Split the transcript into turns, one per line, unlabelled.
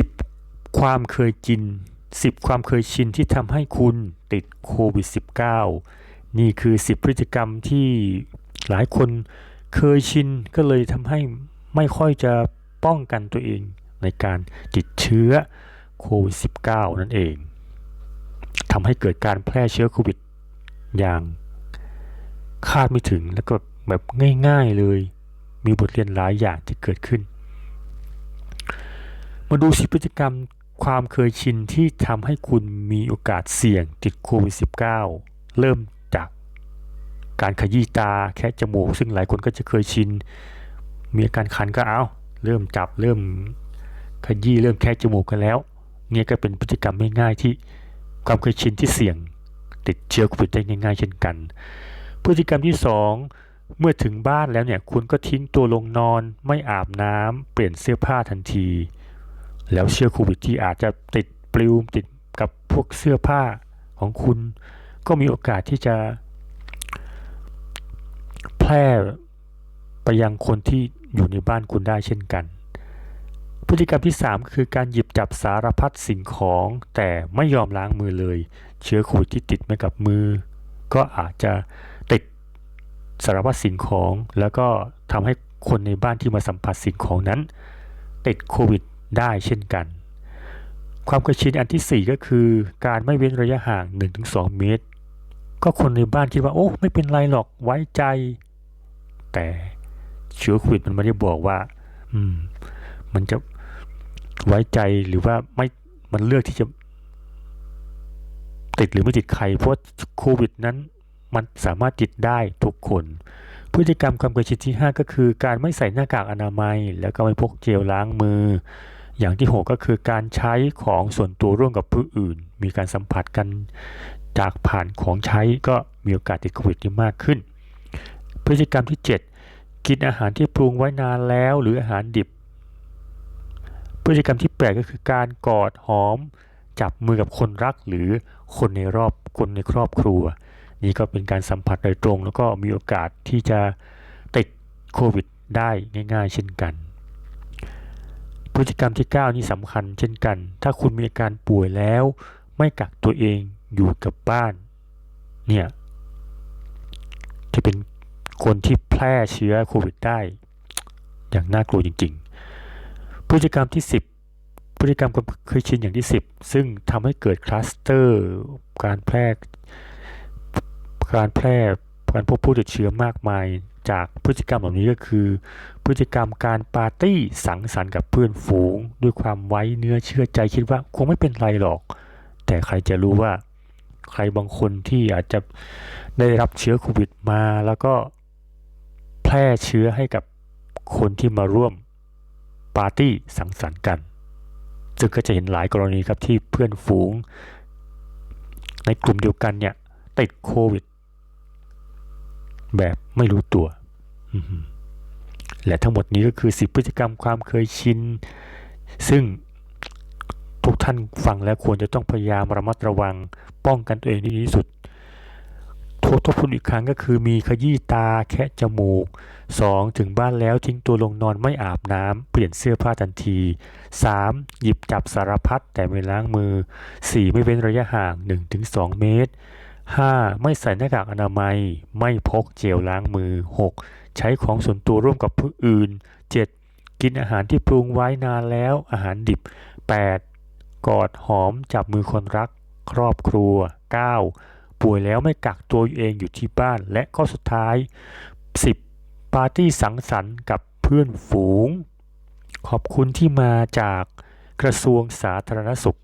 10 ความเคยจิน 10 ความเคยชินที่ทำให้คุณติดโควิด -19 นี่คือ 10 พฤติกรรมที่หลายคนเคยชินก็เลยทำให้ไม่ค่อยจะป้องกันตัวเองในการติดเชื้อโควิด -19 นั่นเองทำให้เกิดการแพร่เชื้อโควิดอย่างคาดไม่ถึงแล้วก็แบบง่ายๆเลย มีบทเรียนหลายอย่างที่เกิดขึ้น มาดูสิพฤติกรรมความเคยชินที่ทำให้คุณมีโอกาสเสี่ยงติดโควิด -19 เริ่มจากการขยี้ตาแค่จมูก ซึ่งหลายคนก็จะเคยชิน มีอาการคันก็เอา เริ่มจับเริ่มขยี้เริ่มแค่จมูกกันแล้ว เนี่ยก็เป็นพฤติกรรมง่ายๆที่ความเคยชินที่เสี่ยง ติดเชื้อโควิดได้ง่ายๆ เช่นกัน พฤติกรรมที่ 2 เมื่อถึงบ้านแล้วเนี่ยคุณก็ทิ้งตัวลงนอนไม่อาบน้ำเปลี่ยนเสื้อผ้าทันที แล้วเชื้อโควิดที่อาจจะติดปลิวติดกับพวกเสื้อผ้าของคุณ ก็มีโอกาสที่จะ แพร่ไปยังคนที่อยู่ในบ้านคุณได้เช่นกัน พฤติกรรมที่ 3 คือการหยิบจับสารพัดสิ่งของแต่ไม่ยอมล้างมือเลย เชื้อโควิดที่ติดมากับมือ ก็อาจจะติดสารพัดสิ่งของ แล้วก็ทำให้คนในบ้านที่มาสัมผัสสิ่งของนั้น ติดโควิด ได้เช่นกัน ความเคยชินอันที่ 4 ก็คือการไม่เว้นระยะห่าง 1-2 เมตร ก็คนในบ้านคิดว่าโอ้ไม่เป็นไรหรอกไว้ใจ แต่เชื้อโควิดมันไม่ได้บอกว่า อืม มันจะไว้ใจหรือว่าไม่มันเลือกที่จะติดหรือไม่ติดใครเพราะโควิดนั้นมันสามารถติดได้ทุกคน พฤติกรรมความเคยชินที่ 5 ก็คือ การไม่ใส่หน้ากากอนามัย แล้วก็ไม่พกเจลล้างมือ อย่างที่ 6 ก็คือการใช้ของส่วนตัวร่วมกับผู้อื่น มีการสัมผัสกันจากผ่านของใช้ก็มีโอกาสติดโควิดที่มากขึ้น พฤติกรรมที่ 7 กินอาหารที่ปรุงไว้นานแล้วหรืออาหารดิบ พฤติกรรมที่ 8 ก็คือการกอดหอม จับมือกับคนรักหรือคนในรอบคนในครอบครัว นี่ก็เป็นการสัมผัสโดยตรง แล้วก็มีโอกาสที่จะติดโควิดได้ง่าย ๆ เช่นกัน พฤติกรรมที่ 9 นี่สำคัญเช่นกัน ถ้าคุณมีอาการป่วยแล้ว ไม่กักตัวเองอยู่กับบ้าน เนี่ยจะเป็นคนที่แพร่เชื้อโควิดได้ อย่างน่ากลัวจริง ๆ พฤติกรรมที่ 10 พฤติกรรมความเคยชินอย่างที่ 10 ซึ่งทำให้เกิดคลัสเตอร์ การแพร่การแพร่การพบผู้ติดเชื้อมากมาย จากพฤติกรรมเหล่านี้ก็คือ พฤติกรรมการปาร์ตี้สังสรรค์กับเพื่อนฝูง ด้วยความไว้เนื้อเชื่อใจคิดว่าคงไม่เป็นไรหรอก แต่ใครจะรู้ว่า ใครบางคนที่อาจจะได้รับเชื้อโควิดมาแล้วก็แพร่เชื้อให้กับคนที่มาร่วมปาร์ตี้สังสรรค์กัน ซึ่งก็จะเห็นหลายกรณีครับที่เพื่อนฝูง ในกลุ่มเดียวกันเนี่ยติดโควิด แบบไม่รู้ตัว และทั้งหมดนี้ก็คือ 10 พฤติกรรมความเคยชิน ซึ่งทุกท่านฟังแล้วควรจะต้องพยายามระมัดระวังป้องกันตัวเองให้ดีที่สุดทบทบทวนอีกครั้งก็คือมีขยี้ตาแคะจมูก 2. ถึงบ้านแล้วทิ้งตัวลงนอนไม่อาบน้ำเปลี่ยนเสื้อผ้าทันที 3. หยิบจับสารพัดแต่ไม่ล้างมือ 4. ไม่เว้นระยะห่าง 1-2 เมตร 5. ไม่ใส่หน้ากากอนามัย ไม่พกเจลล้างมือ 6. ใช้ของส่วนตัวร่วมกับผู้อื่น 7. กินอาหารที่ปรุงไว้นานแล้วอาหารดิบ 8. กอดหอมจับมือคนรัก ครอบครัว 9. ป่วยแล้วไม่กักตัวเองอยู่ที่บ้านและข้อสุดท้าย 10. ปาร์ตี้สังสรรค์กับเพื่อนฝูง ขอบคุณที่มาจากกระทรวงสาธารณสุข